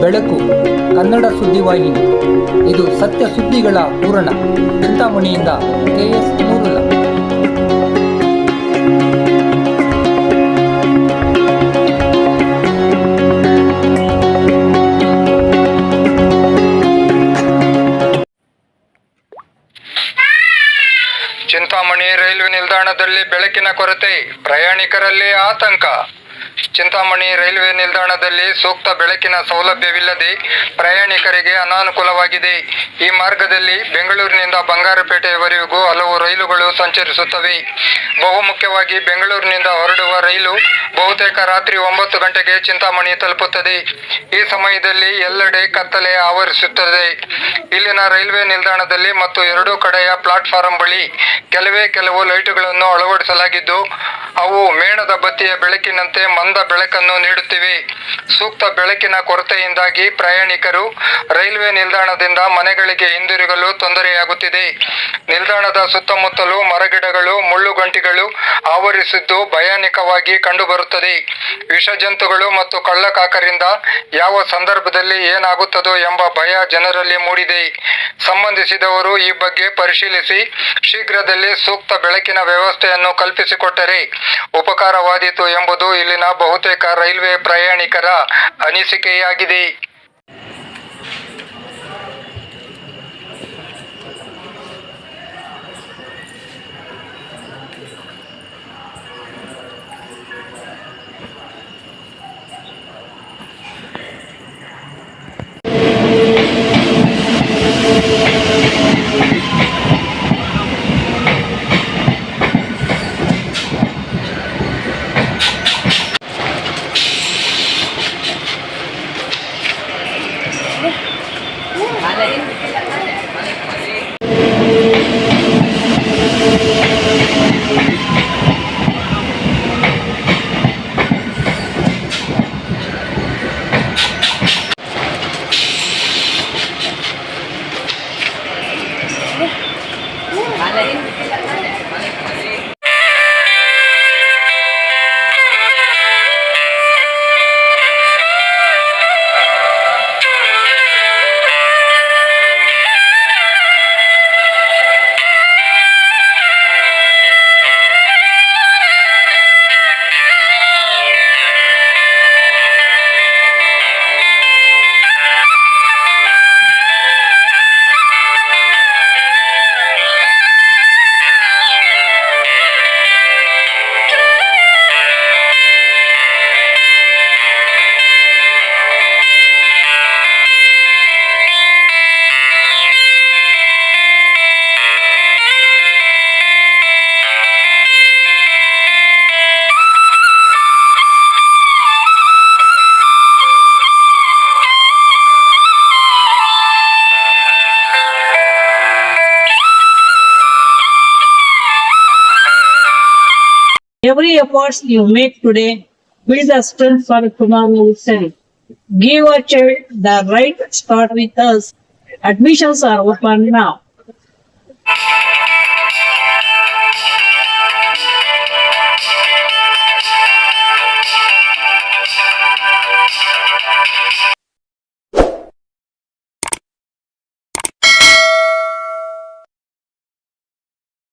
ಬೆಳಕು, ಕನ್ನಡ ಸುದ್ದಿವಾಹಿನಿ ಇದು ಸತ್ಯ ಸುದ್ದಿಗಳ ಪೂರಣ ಚಿಂತಾಮಣಿಯಿಂದ ಕೆಎಸ್ ಮೂರುಲ ಚಿಂತಾಮಣಿ ರೈಲ್ವೆ ನಿಲ್ದಾಣದಲ್ಲಿ ಬೆಳಕಿನ ಕೊರತೆ, ಪ್ರಯಾಣಿಕರಲ್ಲಿ ಆತಂಕ. ಚಿಂತಾಮಣಿ ರೈಲ್ವೆ ನಿಲ್ದಾಣದಲ್ಲಿ ಸೂಕ್ತ ಬೆಳಕಿನ ಸೌಲಭ್ಯವಿಲ್ಲದೆ ಪ್ರಯಾಣಿಕರಿಗೆ ಅನಾನುಕೂಲವಾಗಿದೆ. ಈ ಮಾರ್ಗದಲ್ಲಿ ಬೆಂಗಳೂರಿನಿಂದ ಬಂಗಾರಪೇಟೆಯವರೆಗೂ ಹಲವು ರೈಲುಗಳು ಸಂಚರಿಸುತ್ತವೆ. ಬಹುಮುಖ್ಯವಾಗಿ ಬೆಂಗಳೂರಿನಿಂದ ಹೊರಡುವ ರೈಲು ಬಹುತೇಕ ರಾತ್ರಿ ಒಂಬತ್ತು ಗಂಟೆಗೆ ಚಿಂತಾಮಣಿ ತಲುಪುತ್ತದೆ. ಈ ಸಮಯದಲ್ಲಿ ಎಲ್ಲೆಡೆ ಕತ್ತಲೆ ಆವರಿಸುತ್ತದೆ. ಇಲ್ಲಿನ ರೈಲ್ವೆ ನಿಲ್ದಾಣದಲ್ಲಿ ಮತ್ತು ಎರಡೂ ಕಡೆಯ ಪ್ಲಾಟ್ಫಾರಂ ಬಳಿ ಕೆಲವೇ ಕೆಲವು ಲೈಟುಗಳನ್ನು ಅಳವಡಿಸಲಾಗಿದ್ದು, ಅವು ಮೇಣದ ಬತ್ತಿಯ ಬೆಳಕಿನಂತೆ ಮಂದ ಬೆಳಕನ್ನು ನೀಡುತ್ತಿವೆ. ಸೂಕ್ತ ಬೆಳಕಿನ ಕೊರತೆಯಿಂದಾಗಿ ಪ್ರಯಾಣಿಕರು ರೈಲ್ವೆ ನಿಲ್ದಾಣದಿಂದ ಮನೆಗಳಿಗೆ ಹಿಂದಿರುಗಲು ತೊಂದರೆಯಾಗುತ್ತಿದೆ. ನಿಲ್ದಾಣದ ಸುತ್ತಮುತ್ತಲು ಮರಗಿಡಗಳು, ಮುಳ್ಳುಗಂಟಿಗಳು ಆವರಿಸಿದ್ದು ಭಯಾನಕವಾಗಿ ಕಂಡುಬರುತ್ತದೆ. ವಿಷಜಂತುಗಳು ಮತ್ತು ಕಳ್ಳಕಾಕರಿಂದ ಯಾವ ಸಂದರ್ಭದಲ್ಲಿ ಏನಾಗುತ್ತದೋ ಎಂಬ ಭಯ ಜನರಲ್ಲಿ ಮೂಡಿದೆ. ಸಂಬಂಧಿಸಿದವರು ಈ ಬಗ್ಗೆ ಪರಿಶೀಲಿಸಿ ಶೀಘ್ರದಲ್ಲಿ ಸೂಕ್ತ ಬೆಳಕಿನ ವ್ಯವಸ್ಥೆಯನ್ನು ಕಲ್ಪಿಸಿಕೊಟ್ಟರೆ ಉಪಕಾರವಾದೀತು ಎಂಬುದು ಇಲ್ಲಿನ ಬಹುತೇಕ ರೈಲ್ವೆ ಪ್ರಯಾಣಿಕರ ಅನಿಸಿಕೆಯಾಗಿದೆ. Every effort you make today build the strength for tomorrow itself. Give a child the right start with us. Admissions are open now.